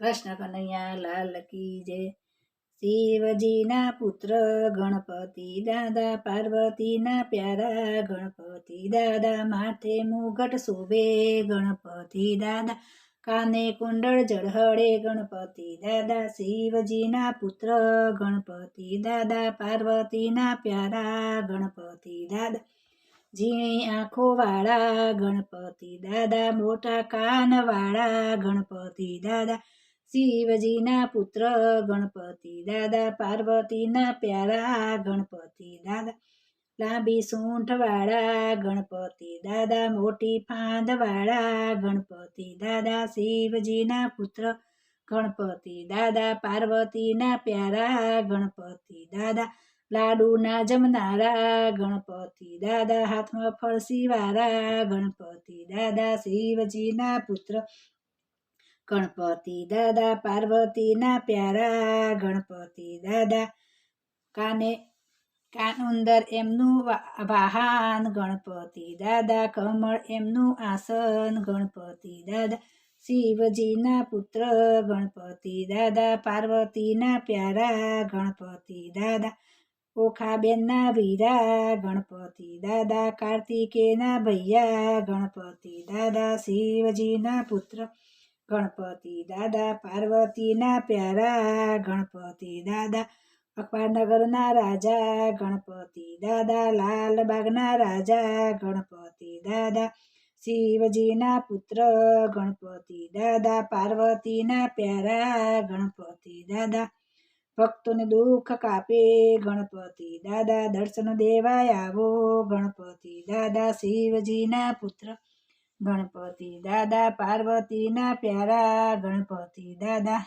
કૃષ્ણ કનૈયા લાલ કી જય. શિવજીના પુત્ર ગણપતિ દાદા, પાર્વતીના પ્યારા ગણપતિ દાદા, માથે મુગટ શોભે ગણપતિ દાદા, કાને કુંડળ જળહળે ગણપતિ દાદા, શિવજીના પુત્ર ગણપતિ દાદા, પાર્વતીના પ્યારા ગણપતિ દાદા, ઝીણી આંખો વાળા ગણપતિ દાદા, મોટા કાન વાળા ગણપતિ દાદા શિવજીના પુત્ર ગણપતિ દાદા, પાર્વતીના પ્યારા ગણપતિ દાદા, લાંબી સૂંઠવાળા ગણપતિ દાદા, મોટી ફાંદવાળા ગણપતિ દાદા, શિવજીના પુત્ર ગણપતિ દાદા, પાર્વતીના પ્યારા ગણપતિ દાદા, લાડુના જમનારા ગણપતિ દાદા, હાથમાં ફળસીવાળા ગણપતિ દાદા, શિવજીના પુત્ર ગણપતિ દાદા પાર્વતીના પ્યારા, ગણપતિ દાદા. કાને, કાનુંદર એમનું વાહન, ગણપતિ દાદા. કમળ એમનું આસન, ગણપતિ દાદા. શિવજીના પુત્ર, ગણપતિ દાદા. પાર્વતીના પ્યારા, ગણપતિ દાદા. ઓખાબેનના વીરા, ગણપતિ દાદા. કાર્તિકેના ભૈયા, ગણપતિ દાદા. શિવજીના પુત્ર ગણપતિ દાદા, પાર્વતીના પ્યારા, ગણપતિ દાદા અખબારનગરના રાજા, ગણપતિ દાદા, લાલબાગના રાજા, ગણપતિ દાદા, શિવજીના પુત્ર, ગણપતિ દાદા, પાર્વતીના પ્યારા, ગણપતિ દાદા. ભક્તોને દુઃખ કાપે, ગણપતિ દાદા, દર્શન દેવાય આવો, ગણપતિ દાદા, શિવજીના પુત્ર. ગણપતિ દાદા પાર્વતીના પ્યારા ગણપતિ દાદા.